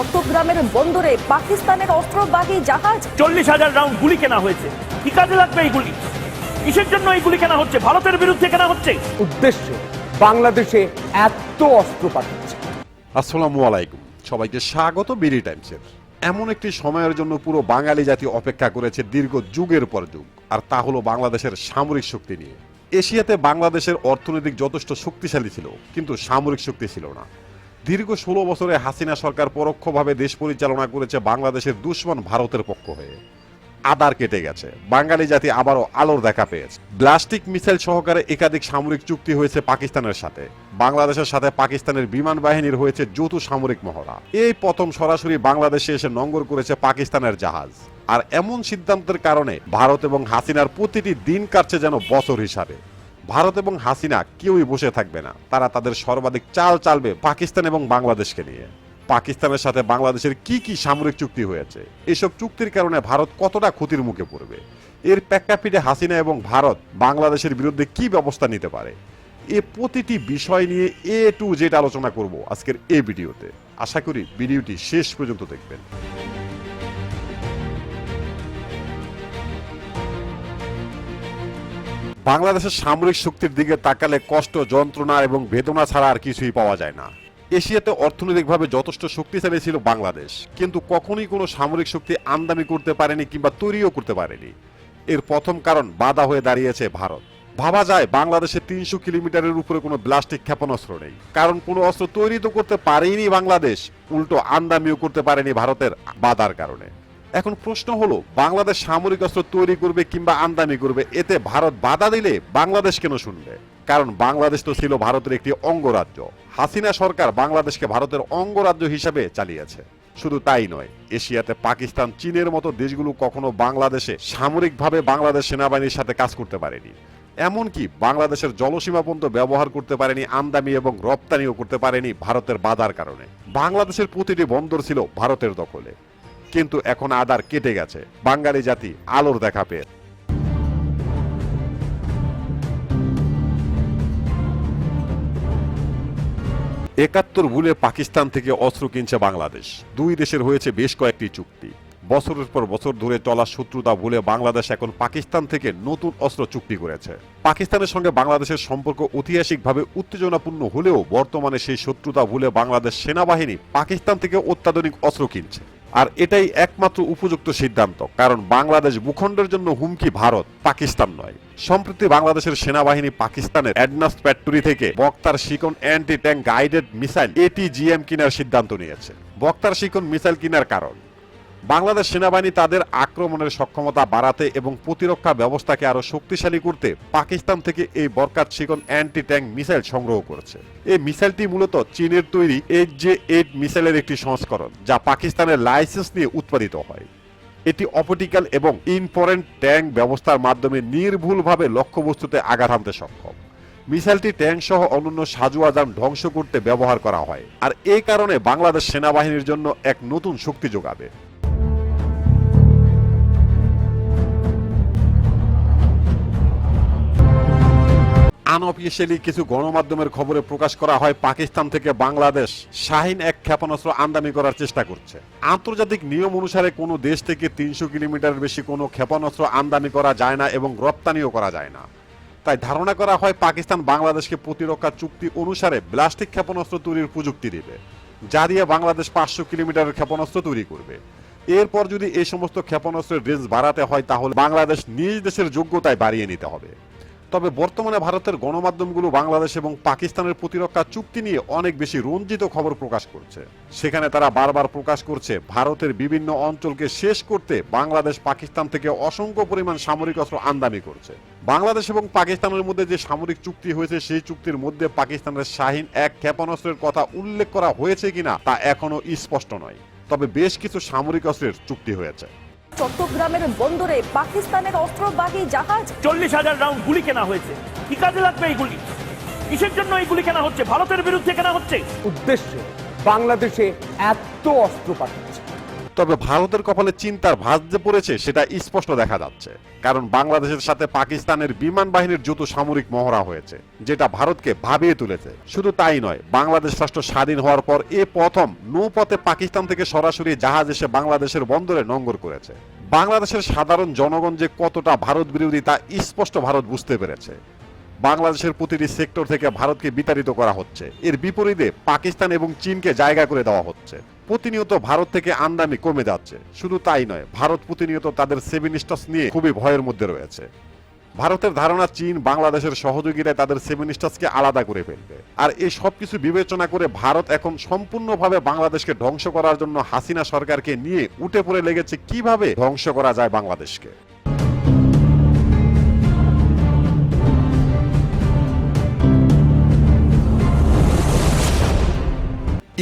চট্টগ্রামের বন্দরে পাকিস্তানের অস্ত্রবাহী জাহাজ চল্লিশ হাজার রাউন্ড গুলি কেনা হয়েছে। কি কাজে লাগবে এই গুলি? কিসের জন্য এই গুলি কেনা হচ্ছে? ভারতের বিরুদ্ধে কেনা হচ্ছে? উদ্দেশ্যে বাংলাদেশে এত অস্ত্র পাঠাচ্ছে। আসসালামু আলাইকুম। সবাইকে স্বাগত বিডি টাইমসের। এমন একটি সময়ের জন্য পুরো বাঙালি জাতি অপেক্ষা করেছে দীর্ঘ যুগের পর যুগ। আর তা হলো বাংলাদেশের সামরিক শক্তি নিয়ে। এশিয়াতে বাংলাদেশের অর্থনৈতিক যথেষ্ট শক্তিশালী ছিল কিন্তু সামরিক শক্তি ছিল না। দীর্ঘ ষোলো বছরে হাসিনা সরকার পরোক্ষভাবে দেশ পরিচালনা করেছে বাংলাদেশের দুশ্মন ভারতের পক্ষ হয়ে। আদার কেটে গেছে। বাঙালি জাতি আবারও আলোর দেখা পেয়েছে। ব্লাস্টিক মিসাইল সহকারে একাধিক সামরিক চুক্তি হয়েছে পাকিস্তানের সাথে। বাংলাদেশের সাথে পাকিস্তানের বিমান বাহিনীর হয়েছে যৌথ সামরিক মহড়া। এই প্রথম সরাসরি বাংলাদেশে এসে নঙ্গর করেছে পাকিস্তানের জাহাজ। আর এমন সিদ্ধান্তের কারণে ভারত এবং হাসিনার প্রতিটি দিন কাটছে যেন বছর হিসাবে। ভারত এবং হাসিনা কেউই বসে থাকবে না। তারা তাদের সর্বাধিক চাল চালবে পাকিস্তান এবং বাংলাদেশকে নিয়ে। পাকিস্তানের সাথে বাংলাদেশের কি কি সামরিক চুক্তি হয়েছে? এসব চুক্তির কারণে ভারত কতটা ক্ষতির মুখে পড়বে? এর প্রেক্ষাপটে হাসিনা এবং ভারত বাংলাদেশের বিরুদ্ধে কি ব্যবস্থা নিতে পারে? এ প্রতিটি বিষয় নিয়ে এ টু জেড আলোচনা করব আজকের এই ভিডিওতে। আশা করি ভিডিওটি শেষ পর্যন্ত দেখবেন। বাংলাদেশের সামরিক শক্তির দিকে তাকালে কষ্ট, যন্ত্রণা এবং বেদনা ছাড়া আর কিছুই পাওয়া যায় না। এশিয়াতে অর্থনৈতিকভাবে যথেষ্ট শক্তিশালী ছিল বাংলাদেশ, কিন্তু কখনোই কোনো সামরিক শক্তি আমদানি করতে পারেনি কিংবা তৈরিও করতে পারেনি। এর প্রথম কারণ বাধা হয়ে দাঁড়িয়েছে ভারত। ভাবা যায় বাংলাদেশে তিনশো কিলোমিটারের উপরে কোনো ব্লাস্টিক ক্ষেপণাস্ত্র নেই। কারণ কোনো অস্ত্র তৈরি তো করতে পারেনি বাংলাদেশ, উল্টো আমদানিও করতে পারেনি ভারতের বাধার কারণে। এখন প্রশ্ন হলো, বাংলাদেশ সামরিক অস্ত্র তৈরি করবে কিংবা আমদানি করবে, এতে ভারত বাধা দিলে বাংলাদেশ কেন শুনবে? কারণ বাংলাদেশ তো ছিল ভারতের একটি অঙ্গরাজ্য। হাসিনা সরকার বাংলাদেশকে ভারতের অঙ্গরাজ্য হিসাবে চালিয়েছে। শুধু তাই নয়, এশিয়াতে পাকিস্তান, চীনের মতো দেশগুলো কখনো বাংলাদেশে সামরিকভাবে বাংলাদেশ সেনাবাহিনীর সাথে কাজ করতে পারেনি। এমনকি বাংলাদেশের জলসীমা পর্যন্ত ব্যবহার করতে পারেনি, আমদানি এবং রপ্তানিও করতে পারেনি ভারতের বাধার কারণে। বাংলাদেশের প্রতিটি বন্দর ছিল ভারতের দখলে। কিন্তু এখন আদার কেটে গেছে। বাঙালি জাতি আলোর দেখা পেয়ে। একাত্তর ভুলে পাকিস্তান থেকে অস্ত্র কিনছে বাংলাদেশ। দুই দেশের হয়েছে বেশ কয়েকটি চুক্তি। বছরের পর বছর ধরে চলা শত্রুতা ভুলে বাংলাদেশ এখন পাকিস্তান থেকে নতুন অস্ত্র চুক্তি করেছে। পাকিস্তানের সঙ্গে বাংলাদেশের সম্পর্ক ঐতিহাসিকভাবে উত্তেজনাপূর্ণ হলেও বর্তমানে সেই শত্রুতা ভুলে বাংলাদেশ সেনাবাহিনী পাকিস্তান থেকে অত্যাধুনিক অস্ত্র কিনছে। আর এটাই একমাত্র উপযুক্ত সিদ্ধান্ত, কারণ বাংলাদেশ ভূখণ্ডের জন্য হুমকি ভারত, পাকিস্তান নয়। সম্প্রতি বাংলাদেশের সেনাবাহিনী পাকিস্তানের অ্যাডনাস ফ্যাক্টরি থেকে Baktar Shikan anti tank guided missile ATGM কেনার সিদ্ধান্ত নিয়েছে। বক্তার শিকন মিসাইল কেনার কারণ? বাংলাদেশ সেনাবাহিনী তাদের আক্রমণের সক্ষমতা বাড়াতে এবং প্রতিরক্ষা ব্যবস্থাকে আরও শক্তিশালী করতে পাকিস্তান থেকে এই বরকাত শিকন অ্যান্টি ট্যাঙ্ক মিসাইল সংগ্রহ করেছে। এই মিসাইলটি মূলত চীনের তৈরি এইচ জে এইট মিসাইলের একটি সংস্করণ, যা পাকিস্তানের লাইসেন্স নিয়ে উৎপাদিত হয়। এটি অপটিক্যাল এবং ইনফরেন্ট ট্যাঙ্ক ব্যবস্থার মাধ্যমে নির্ভুলভাবে লক্ষ্যবস্তুতে আঘাত হানতে সক্ষম। মিসাইলটি ট্যাঙ্ক সহ অন্যান্য সাজুয়াজান ধ্বংস করতে ব্যবহার করা হয়, আর এই কারণে বাংলাদেশ সেনাবাহিনীর জন্য এক নতুন শক্তি যোগাবে। আনঅফিসিয়ালি কিছু গণমাধ্যমের খবরে প্রকাশ করা হয়, পাকিস্তান থেকে বাংলাদেশ শাহিন এক ক্ষেপণাস্ত্র আমদানি করার চেষ্টা করছে। আন্তর্জাতিক নিয়ম অনুসারে কোনো দেশ থেকে তিনশো কিলোমিটার বেশি কোনো ক্ষেপণাস্ত্র আমদানি করা যায় না এবং রপ্তানিও করা যায় না। তাই ধারণা করা হয়, পাকিস্তান বাংলাদেশকে প্রতিরক্ষা চুক্তি অনুসারে ব্লাস্টিক ক্ষেপণাস্ত্র তৈরির প্রযুক্তি দেবে, যা দিয়ে বাংলাদেশ পাঁচশো কিলোমিটারের ক্ষেপণাস্ত্র তৈরি করবে। এরপর যদি এই সমস্ত ক্ষেপণাস্ত্রের রেঞ্জ বাড়াতে হয়, তাহলে বাংলাদেশ নিজ দেশের যোগ্যতায় বাড়িয়ে নিতে হবে। তবে বর্তমানে ভারতের গণমাধ্যমগুলো বাংলাদেশ এবং পাকিস্তানের প্রতিরক্ষা চুক্তি নিয়ে অনেক বেশি রঞ্জিত খবর প্রকাশ করছে। সেখানে তারা বারবার প্রকাশ করছে, ভারতের বিভিন্ন অঞ্চলকে শেষ করতে বাংলাদেশ পাকিস্তান থেকে অসংখ্য পরিমাণ সামরিক অস্ত্র আমদানি করছে। বাংলাদেশ এবং পাকিস্তানের মধ্যে যে সামরিক চুক্তি হয়েছে, সেই চুক্তির মধ্যে পাকিস্তানের শাহিন এক ক্ষেপণাস্ত্রের কথা উল্লেখ করা হয়েছে কিনা, তা এখনও স্পষ্ট নয়। তবে বেশ কিছু সামরিক অস্ত্রের চুক্তি হয়েছে। চট্টগ্রামের বন্দরে পাকিস্তানের অস্ত্রবাহী জাহাজ চল্লিশ হাজার রাউন্ড গুলি কেনা হয়েছে। কি কাজে লাগবে এই গুলি? কিসের জন্য এই গুলি কেনা হচ্ছে? ভারতের বিরুদ্ধে কেনা হচ্ছে? উদ্দেশ্যে বাংলাদেশে এত অস্ত্র পাঠাচ্ছে তবে ভারতের কপালে চিন্তার ভাঁজ যে পড়েছে, সেটা স্পষ্ট দেখা যাচ্ছে। কারণ বাংলাদেশের সাথে পাকিস্তানের বিমান বাহিনীর যুদ্ধ সামরিক মহড়া হয়েছে, যেটা ভারতকে ভাবিয়ে তুলেছে। শুধু তাই নয়, বাংলাদেশ রাষ্ট্র স্বাধীন হওয়ার পর এ প্রথম নৌপথে পাকিস্তান থেকে সরাসরি জাহাজ এসে বাংলাদেশের বন্দরে নঙ্গর করেছে। বাংলাদেশের সাধারণ জনগণ যে কতটা ভারত বিরোধী, তা স্পষ্ট ভারত বুঝতে পেরেছে। বাংলাদেশের প্রতিটি সেক্টর থেকে ভারতকে বিতাড়িত করা হচ্ছে। এর বিপরীতে পাকিস্তান এবং চীনকে জায়গা করে দেওয়া হচ্ছে। প্রতিনিয়ত ভারত থেকে আমদানি কমে যাচ্ছে। শুধু তাই নয়, ভারত প্রতিনিয়ত তাদের সেভেন স্টার্স নিয়ে খুবই ভয়ের মধ্যে রয়েছে। ভারতের ধারণা চীন, বাংলাদেশের সহযোগিতায় তাদের সেভেন স্টার্সকে আলাদা করে ফেলবে। আর এই সব কিছু বিবেচনা করে ভারত এখন সম্পূর্ণভাবে বাংলাদেশকে ধ্বংস করার জন্য হাসিনা সরকারকে নিয়ে উঠে পড়ে লেগেছে কীভাবে ধ্বংস করা যায় বাংলাদেশকে।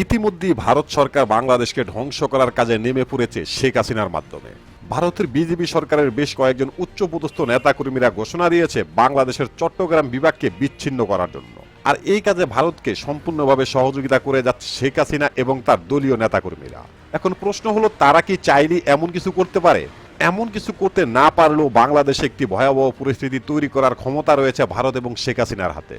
ইতিমধ্যেই ভারত সরকার বাংলাদেশকে ধ্বংস করার কাজে নেমে পড়েছে শেখ হাসিনার মাধ্যমে। ভারতের বিজেপি সরকারের বেশ কয়েকজন উচ্চপদস্থ নেতাকর্মীরা ঘোষণা দিয়েছে বাংলাদেশের চট্টগ্রাম বিভাগকে বিচ্ছিন্ন করার জন্য। আর এই কাজে ভারতকে সম্পূর্ণভাবে সহযোগিতা করে যাচ্ছে শেখ হাসিনা এবং তার দলীয় নেতাকর্মীরা। এখন প্রশ্ন হলো, তারা কি চাইলে এমন কিছু করতে পারে? এমন কিছু করতে না পারলেও বাংলাদেশে একটি ভয়াবহ পরিস্থিতি তৈরি করার ক্ষমতা রয়েছে ভারত এবং শেখ হাসিনার হাতে।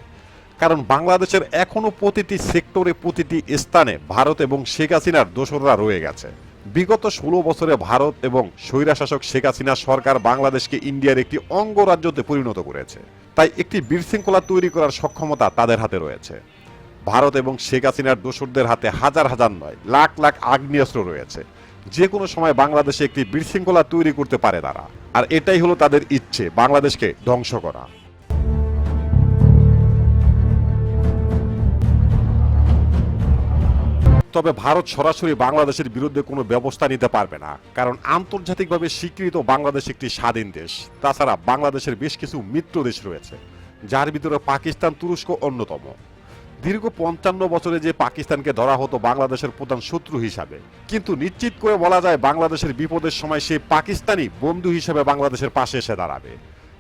কারণ বাংলাদেশের এখনও প্রতিটি সেক্টরে প্রতিটি স্থানে ভারত এবং শেখ হাসিনার দোসররা রয়ে গেছে। বিগত ষোলো বছরে ভারত এবং স্বৈরাশাসক শেখ হাসিনা সরকার বাংলাদেশকে ইন্ডিয়ার একটি অঙ্গরাজ্যতে পরিণত করেছে। তাই একটি বিশৃঙ্খলা তৈরি করার সক্ষমতা তাদের হাতে রয়েছে। ভারত এবং শেখ হাসিনার দোসরদের হাতে হাজার হাজার নয়, লাখ লাখ আগ্নেয়াস্ত্র রয়েছে। যে কোনো সময় বাংলাদেশে একটি বিশৃঙ্খলা তৈরি করতে পারে তারা। আর এটাই হলো তাদের ইচ্ছে, বাংলাদেশকে ধ্বংস করা। তবে ভারত সরাসরি বাংলাদেশের বিরুদ্ধে কোনো ব্যবস্থা নিতে পারবে না, কারণ আন্তর্জাতিকভাবে স্বীকৃত বাংলাদেশ একটি স্বাধীন দেশ। তাছাড়া বাংলাদেশের বেশ কিছু মিত্র দেশ রয়েছে, যার ভিতরে পাকিস্তান তুরস্ক অন্যতম। দীর্ঘ পঞ্চান্ন বছরে যে পাকিস্তানকে ধরা হতো বাংলাদেশের প্রধান শত্রু হিসাবে, কিন্তু নিশ্চিত করে বলা যায় বাংলাদেশের বিপদের সময় সেই পাকিস্তানি বন্ধু হিসেবে বাংলাদেশের পাশে এসে দাঁড়াবে।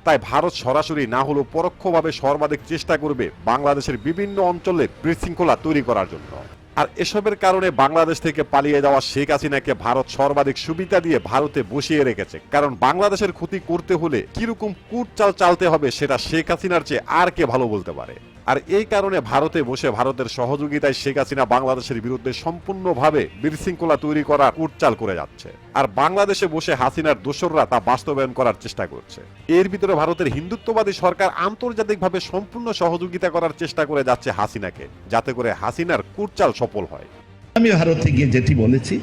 তাই ভারত সরাসরি না হলেও পরোক্ষভাবে সর্বাধিক চেষ্টা করবে বাংলাদেশের বিভিন্ন অঞ্চলে বিশৃঙ্খলা তৈরি করার জন্য। আর এসবের কারণে বাংলাদেশ থেকে পালিয়ে যাওয়া শেখ হাসিনাকে ভারত সর্বাধিক সুবিধা দিয়ে ভারতে বসিয়ে রেখেছে। কারণ বাংলাদেশের ক্ষতি করতে হলে কীরকম কুটচাল চালতে হবে সেটা শেখ হাসিনার চেয়ে আর কে ভালো বলতে পারে? আর এই কারণে ভারতে বসে ভারতের সহযোগিতায় শেখ হাসিনা বাংলাদেশের বিরুদ্ধে সম্পূর্ণভাবে বিশৃঙ্খলা তৈরি করার কুটচাল করে যাচ্ছে। আর বাংলাদেশে বসে হাসিনার দোসররা তা বাস্তবায়ন করার চেষ্টা করছে। এর ভিতরে ভারতের হিন্দুত্ববাদী সরকার আন্তর্জাতিকভাবে সম্পূর্ণ সহযোগিতা করার চেষ্টা করে যাচ্ছে হাসিনাকে যাতে করে হাসিনার কুটচাল সফল হয়। আমি ভারতে গিয়ে যেটি বলেছি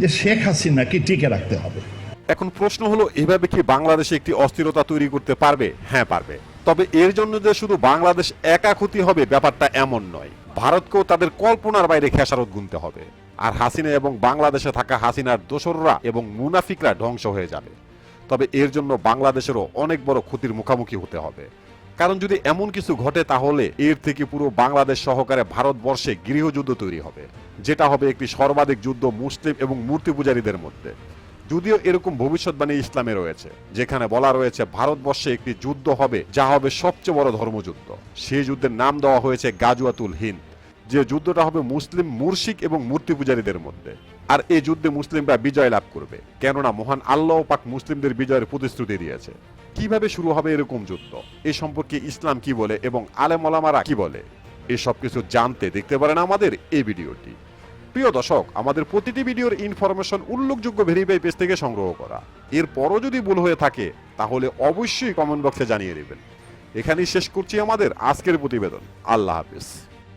যে শেখ হাসিনাকে টিকে রাখতে হবে। এখন প্রশ্ন হলো এভাবে কি বাংলাদেশে একটি অস্থিরতা তৈরি করতে পারবে? হ্যাঁ পারবে। তবে এর জন্য যে শুধু বাংলাদেশ একা ক্ষতি হবে, ব্যাপারটা এমন নয়। ভারতকেও তাদের কল্পনার বাইরে খেসারত গুনতে হবে। আর হাসিনা এবং বাংলাদেশে থাকা হাসিনার দোসররা এবং মুনাফিকরা ধ্বংস হয়ে যাবে। তবে এর জন্য বাংলাদেশেরও অনেক বড় ক্ষতির মুখোমুখি হতে হবে। কারণ যদি এমন কিছু ঘটে, তাহলে এর থেকে পুরো বাংলাদেশ সহকারে ভারতবর্ষে গৃহযুদ্ধ তৈরি হবে, যেটা হবে একটি সর্বাধিক যুদ্ধ মুসলিম এবং মূর্তি পূজারীদের মধ্যে। যদিও এরকম ভবিষ্যৎবাণী ইসলামে রয়েছে, যেখানে বলা রয়েছে ভারতবর্ষে একটি যুদ্ধ হবে, যা হবে সবচেয়ে বড় ধর্মযুদ্ধ। সেই যুদ্ধের নাম দেওয়া হয়েছে গাজুয়াতুল হিন্দ। যে যুদ্ধটা হবে মুসলিম মুর্শিক এবং মূর্তি পূজারীদের মধ্যে। আর এই যুদ্ধে মুসলিমরা বিজয় লাভ করবে। কেননা মহান আল্লাহ পাক মুসলিমদের বিজয়ের প্রতিশ্রুতি দিয়েছে। কীভাবে শুরু হবে এরকম যুদ্ধ? এ সম্পর্কে ইসলাম কি বলে এবং আলেম ওলামারা কি বলে? এসব কিছু জানতে দেখতে পারেন আমাদের এই ভিডিওটি। প্রিয় দর্শক, আমাদের প্রতিটি ভিডিওর ইনফরমেশন উল্লেখযোগ্য ভেরিফাই পেজ থেকে সংগ্রহ করা। এরপরও যদি ভুল হয়ে থাকে, তাহলে অবশ্যই কমেন্ট বক্সে জানিয়ে দেবেন। এখানেই শেষ করছি আমাদের আজকের প্রতিবেদন। আল্লাহ হাফিজ।